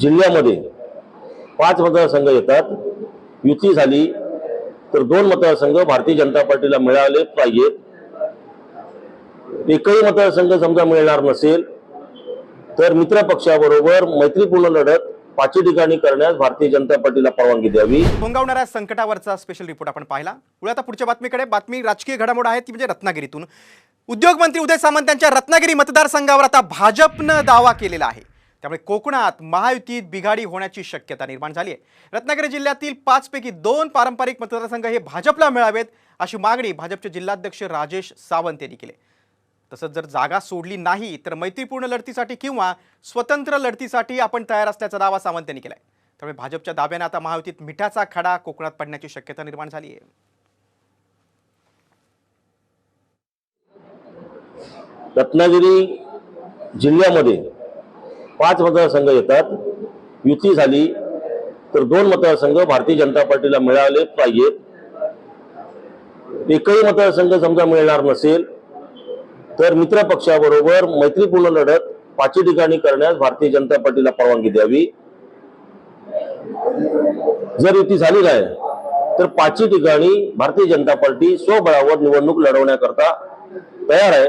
जिल्ह्यामध्ये पाच मतदारसंघ येतात. युती झाली तर दोन मतदारसंघ भारतीय जनता पार्टीला मिळाले पाहिजेत. एकही मतदारसंघ समजा मिळणार नसेल तर मित्र पक्षाबरोबर मैत्रीपूर्ण लढत पाचही ठिकाणी करण्यास भारतीय जनता पार्टीला परवानगी द्यावी. भोंगावणाऱ्या संकटावरचा स्पेशल रिपोर्ट आपण पाहिला. पुढे आता पुढच्या बातमीकडे बातमी राजकीय घडामोड आहे ती म्हणजे रत्नागिरीतून. उद्योगमंत्री उदय सामंत यांच्या रत्नागिरी मतदारसंघावर आता भाजपनं दावा केलेला आहे. त्यामुळे कोकणात महायुतीत बिघाडी होण्याची शक्यता निर्माण झाली आहे. रत्नागिरी जिल्ह्यातील पाचपैकी दोन पारंपरिक मतदारसंघ हे भाजपला मिळावेत अशी मागणी भाजपचे जिल्हाध्यक्ष राजेश सावंत यांनी केली तसंच जर जागा सोडली नाही तर मैत्रीपूर्ण लढतीसाठी किंवा स्वतंत्र लढतीसाठी आपण तयार असल्याचा दावा सावंत यांनी केलाय. त्यामुळे भाजपच्या दाव्याने आता महायुतीत मिठाचा खडा कोकणात पडण्याची शक्यता निर्माण झाली आहे. रत्नागिरी जिल्ह्यामध्ये पाच मतदारसंघ येतात. युती झाली तर दोन मतदारसंघ भारतीय जनता पार्टीला मिळाले पाहिजेत. एकही मतदारसंघ समजा मिळणार नसेल तर मित्र पक्षाबरोबर मैत्रीपूर्ण लढत पाचही ठिकाणी करण्यास भारतीय जनता पार्टीला परवानगी द्यावी. जर युती झाली नाही तर पाचही ठिकाणी भारतीय जनता पार्टी स्वबळावर निवडणूक लढवण्याकरता तयार आहे.